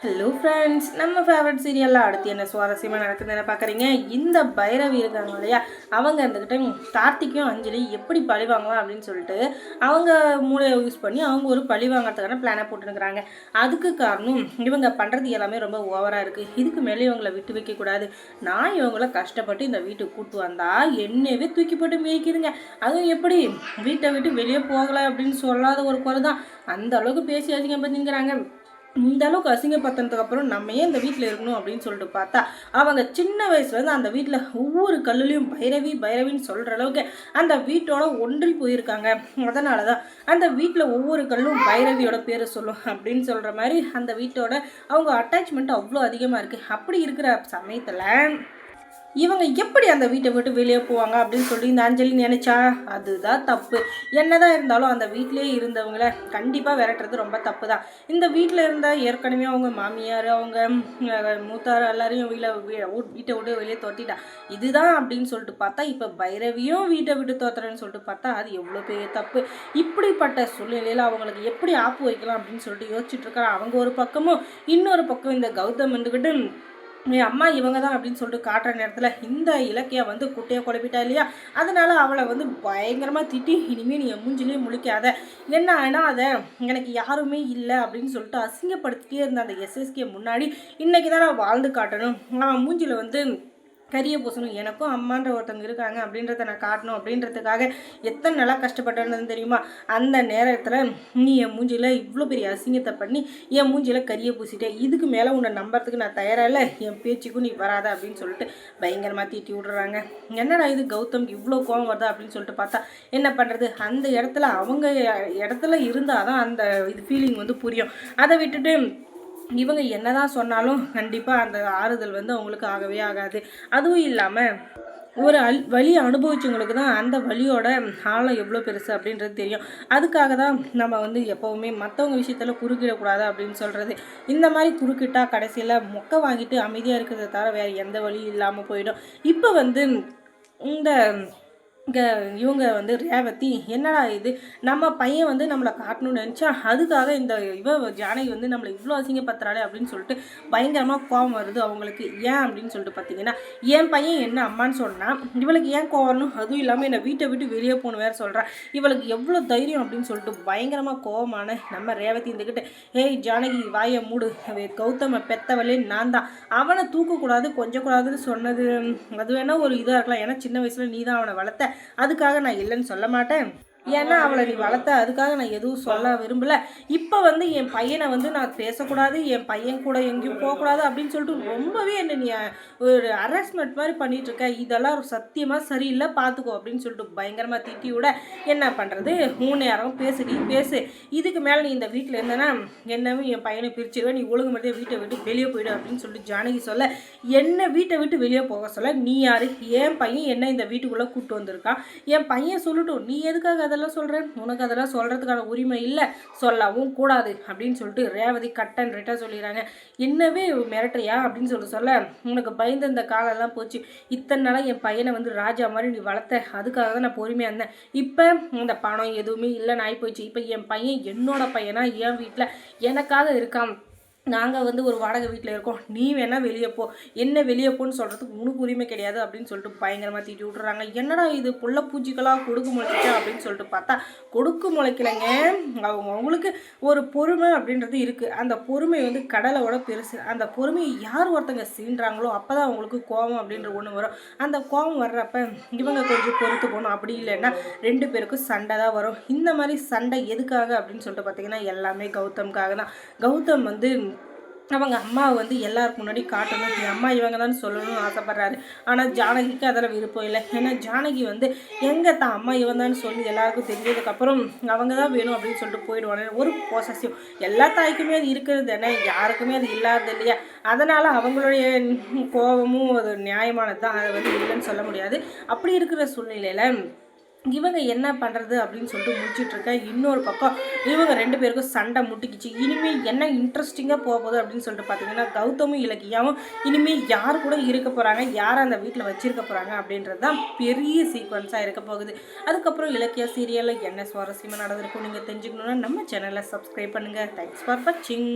Hello friends நம்ம favourite சீரியலில் அடுத்து என்ன சுவாரஸ்யமாக நடக்குதுன்னு பார்க்குறீங்க? இந்த பைரவி இருக்காங்க இல்லையா? அவங்க அந்த டைம் கார்த்திக்கும் அஞ்சலி எப்படி பழி வாங்கலாம் அப்படின்னு சொல்லிட்டு அவங்க மூளையை யூஸ் பண்ணி அவங்க ஒரு பழி வாங்குறதுக்கான பிளானை போட்டுருக்குறாங்க. அதுக்கு காரணம் இவங்க பண்ணுறது எல்லாமே ரொம்ப ஓவராக இருக்குது இதுக்கு மேலே இவங்களை விட்டு வைக்கக்கூடாது நான் இவங்கள கஷ்டப்பட்டு இந்த வீட்டுக்கு கூட்டு வந்தால் என்னவே தூக்கி போட்டு மேய்க்குதுங்க அதுவும் எப்படி? வீட்டை விட்டு வெளியே போகலை அப்படின்னு சொல்லாத ஒரு குறை தான் அந்த அளவுக்கு பேசி அதிகம் பண்ணிங்கிறாங்க இந்த அளவுக்கு அசிங்கப்படுத்தினதுக்கு அப்புறம் நம்ம ஏன் இந்த வீட்டில் இருக்கணும் அப்படின்னு சொல்லிட்டு பார்த்தா அவங்க சின்ன வயசுலேருந்து அந்த வீட்டில் ஒவ்வொரு கல்லுலையும் பைரவி பைரவின்னு சொல்கிற அளவுக்கு அந்த வீட்டோட ஒன்றில் போயிருக்காங்க. அதனால தான் அந்த வீட்டில் ஒவ்வொரு கல்லும் பைரவியோட பேரை சொல்லும் அப்படின்னு சொல்கிற மாதிரி அந்த வீட்டோட அவங்க அட்டாச்மெண்ட் அவ்வளோ அதிகமாக இருக்குது அப்படி இருக்கிற சமயத்தில் இவங்க எப்படி அந்த வீட்டை விட்டு வெளியே போவாங்க அப்படின்னு சொல்லி இந்த அஞ்சலி நினைச்சா? அதுதான் தப்பு. என்னதான் இருந்தாலும் அந்த வீட்டிலே இருந்தவங்கள கண்டிப்பாக விரட்டுறது ரொம்ப தப்பு தான் இந்த வீட்டில் இருந்தால் ஏற்கனவே அவங்க மாமியார் அவங்க மூத்தார் எல்லாரையும் வீட்டில் வீட்டை விட்டு வெளியே தோட்டிட்டா இதுதான் அப்படின்னு சொல்லிட்டு பார்த்தா இப்போ பைரவியும் வீட்டை விட்டு துரத்துறேன்னு சொல்லிட்டு பார்த்தா அது எவ்வளோ பெரிய தப்பு. இப்படிப்பட்ட சூழ்நிலையில் அவங்களுக்கு எப்படி ஆப்பு வைக்கலாம் அப்படின்னு சொல்லிட்டு யோசிச்சுட்டு இருக்காங்க. அவங்க ஒரு பக்கமும் இன்னொரு பக்கம் இந்த கௌதம் வந்துக்கிட்டு என் அம்மா இவங்க தான் அப்படின்னு சொல்லிட்டு காட்டுற நேரத்தில் இந்த இலக்கியா வந்து குட்டையை குழப்பிட்டா இல்லையா? அதனால் அவளை வந்து பயங்கரமாக திட்டி இனிமேல் நீ மூஞ்சிலேயே முழிக்காத. என்ன ஆனா அதை எனக்கு யாருமே இல்லை அப்படின்னு சொல்லிட்டு அசிங்கப்படுத்திட்டே இருந்த அந்த எஸ்எஸ்கே முன்னாடி இன்றைக்கி தான் நான் வாழ்ந்து காட்டணும். அவன் மூஞ்சியில் வந்து கரிய பூசணும் எனக்கும் அம்மான்ற ஒருத்தவங்க இருக்காங்க அப்படின்றத நான் காட்டணும் அப்படின்றதுக்காக எத்தனை நாளாக கஷ்டப்பட்டேன்னு தெரியுமா? அந்த நேரத்தில் நீ என் மூஞ்சியில் இவ்வளோ பெரிய அசிங்கத்தை பண்ணி என் மூஞ்சியில் கரிய பூசிட்டேன் இதுக்கு மேலே உன்னை நம்புறதுக்கு நான் தயாராக இல்லை என் பேச்சுக்கும் நீ வராத அப்படின்னு சொல்லிட்டு பயங்கரமாக தீட்டி விடுறாங்க. என்னடா இது கௌதம் இவ்வளோ கோவம் வருதா அப்படின்னு சொல்லிட்டு பார்த்தா என்ன பண்ணுறது அந்த இடத்துல அவங்க இடத்துல இருந்தால் தான் அந்த இது ஃபீலிங் வந்து புரியும். அதை விட்டுட்டு இவங்க என்னதான் சொன்னாலும் கண்டிப்பாக அந்த ஆறுதல் வந்து அவங்களுக்கு ஆகவே ஆகாது. அதுவும் இல்லாமல் ஒரு அல் வலி அனுபவிச்சவங்களுக்கு தான் அந்த வலியோட ஆழம் எவ்வளோ பெருசு அப்படின்றது தெரியும். அதுக்காக தான் நம்ம வந்து எப்போவுமே மற்றவங்க விஷயத்தில் குறுக்கிடக்கூடாது அப்படின்னு சொல்கிறது இந்த மாதிரி குறுக்கிட்டால் கடைசியில் மொக்க வாங்கிட்டு அமைதியாக இருக்கிறத தவிர வேறு எந்த வழியும் இல்லாமல் போயிடும். இப்போ வந்து இந்த இங்கே இவங்க வந்து ரேவதி என்னடா இது? நம்ம பையன் வந்து நம்மளை காட்டணும்னு நினச்சா அதுக்காக இந்த இவ ஜானகி வந்து நம்மளை இவ்வளோ அசிங்கப்படுத்துறாளே அப்படின்னு சொல்லிட்டு பயங்கரமாக கோவம் வருது அவங்களுக்கு. ஏன் அப்படின்னு சொல்லிட்டு பார்த்தீங்கன்னா என் பையன் என்ன அம்மான்னு சொன்னால் இவளுக்கு ஏன் கோவம் அதுவும் இல்லாமல் என்னை வீட்டை விட்டு வெளியே போகணும் வேறு சொல்கிறா இவளுக்கு எவ்வளோ தைரியம்? அப்படின்னு சொல்லிட்டு பயங்கரமாக கோவமான நம்ம ரேவதி இருந்துக்கிட்டு ஏய் ஜானகி வாயை மூடு. கௌதம பெத்தவளே நான் தான். அவனை தூக்கக்கூடாது கொஞ்சம் கூடாதுன்னு சொன்னது அது வேணால் ஒரு இதாக இருக்கலாம். ஏன்னா சின்ன வயசில் நீ தான் அவனை வளர்த்த. அதுக்காக நான் இல்லைன்னு சொல்ல மாட்டேன். ஏன்னா அவளை நீ வளர்த்த அதுக்காக நான் எதுவும் சொல்ல விரும்பல. இப்போ வந்து என் பையனை வந்து நான் பேசக்கூடாது என் பையன் கூட எங்கேயும் போகக்கூடாது அப்படின்னு சொல்லிட்டு ரொம்பவே என்ன நீ ஒரு ஹராஸ்மெண்ட் மாதிரி பண்ணிட்டு இருக்க. இதெல்லாம் சத்தியமாக சரியில்லை பார்த்துக்கோ அப்படின்னு சொல்லிட்டு பயங்கரமாக திட்டி விட என்ன பண்ணுறது மூணு நேரம் பேசுடி பேசு. இதுக்கு மேலே நீ இந்த வீட்டில் இருந்தேன்னா என்னவும் என் பையனை பிரிச்சிருவேன் நீ ஒழுங்கு மட்டும் வீட்டை விட்டு வெளியே போயிடு அப்படின்னு சொல்லிட்டு ஜானகி சொல்ல. என்ன வீட்டை விட்டு வெளியே போக சொல்ல. நீ யாரு? என் பையன் என்ன இந்த வீட்டுக்குள்ளே கூப்பிட்டு வந்திருக்கான். என் பையன் சொல்லட்டும் நீ எதுக்காக அதெல்லாம் சொல்கிறேன் உனக்கு அதெல்லாம் சொல்கிறதுக்கான உரிமை இல்லை. சொல்லவும் கூடாது அப்படின்னு சொல்லிட்டு ரேவதி கட் அண்ட் ரிட்டாக சொல்லிடுறாங்க. என்னவே மிரட்டுறியா அப்படின்னு சொல்லிட்டு சொல்ல. உனக்கு பயந்து இந்த காலெல்லாம் போச்சு. இத்தனை நாளாக என் பையனை வந்து ராஜா மாதிரி நீ வளர்த்த. அதுக்காக தான் நான் பொறுமையாக இருந்தேன். இப்போ இந்த பணம் எதுவுமே இல்லைன்னு ஆகி போச்சு இப்போ என் பையன் என்னோட பையனா என் வீட்டில் எனக்காக இருக்கான். நாங்கள் வந்து ஒரு வாடகை வீட்டில் இருக்கோம். நீ வேணால் வெளியே போ. என்ன வெளியே போன்னு சொல்கிறதுக்கு உனக்கு உரிமை கிடையாது அப்படின்னு சொல்லிட்டு பயங்கரமாக தீட்டி விட்டுறாங்க. என்னடா இது புள்ள பூச்சிக்கெல்லாம் கொடுக்கு முளைச்சிச்சா அப்படின்னு சொல்லிட்டு பார்த்தா கொடுக்கு முளைக்கலைங்க. அவங்க அவங்களுக்கு ஒரு பொறுமை அப்படின்றது இருக்குது அந்த பொறுமை வந்து கடலோட பெருசு. அந்த பொறுமையை யார் ஒருத்தங்க சீன்றாங்களோ அப்போ தான் அவங்களுக்கு கோபம் அப்படின்ற ஒன்று வரும். அந்த கோபம் வர்றப்ப இவங்க கொஞ்சம் பொறுத்து போகணும். அப்படி இல்லைன்னா ரெண்டு பேருக்கும் சண்டை தான் வரும். இந்த மாதிரி சண்டை எதுக்காக அப்படின்னு சொல்லிட்டு பார்த்தீங்கன்னா எல்லாமே கௌதம்காக தான் கௌதம் வந்து அவங்க அம்மாவை வந்து எல்லாருக்கு முன்னாடி காட்டணும். என் அம்மா இவங்க தான் சொல்லணும்னு ஆசைப்பட்றாரு. ஆனால் ஜானகிக்கு அதில் விருப்பம் இல்லை. ஏன்னா ஜானகி வந்து எங்கே தான் அம்மா இவன் தான் சொல்லி எல்லாருக்கும் தெரிஞ்சதுக்கப்புறம் அவங்க தான் வேணும் அப்படின்னு சொல்லிட்டு போயிடுவாங்க ஒரு பொசசிவ் எல்லா தாய்க்குமே அது இருக்கிறது தானே? யாருக்குமே அது இல்லாதது இல்லையா? அதனால் அவங்களுடைய கோபமும் அது நியாயமானது தான் அதை வந்து இல்லைன்னு சொல்ல முடியாது. அப்படி இருக்கிற சூழ்நிலையில் இவங்க என்ன பண்ணுறது அப்படின்னு சொல்லிட்டு முடிச்சிட்டு இன்னொரு பக்கம் இவங்க ரெண்டு பேருக்கும் சண்டை முட்டிக்கிச்சு. இனிமேல் என்ன இன்ட்ரெஸ்டிங்காக போக போகுது அப்படின்னு சொல்லிட்டு பார்த்தீங்கன்னா கௌதமும் இலக்கியாவும் இனிமேல் யார் கூட இருக்க போகிறாங்க யாரை அந்த வீட்டில் வச்சிருக்க போகிறாங்க அப்படின்றது தான் பெரிய சீக்வன்ஸாக இருக்க போகுது. அதுக்கப்புறம் இலக்கிய சீரியலில் என்ன சுவாரஸ்யமாக நடந்திருக்கும் நீங்கள் தெரிஞ்சுக்கணுன்னா நம்ம சேனலை சப்ஸ்கிரைப் பண்ணுங்கள் தேங்க்ஸ் ஃபார் வாட்சிங்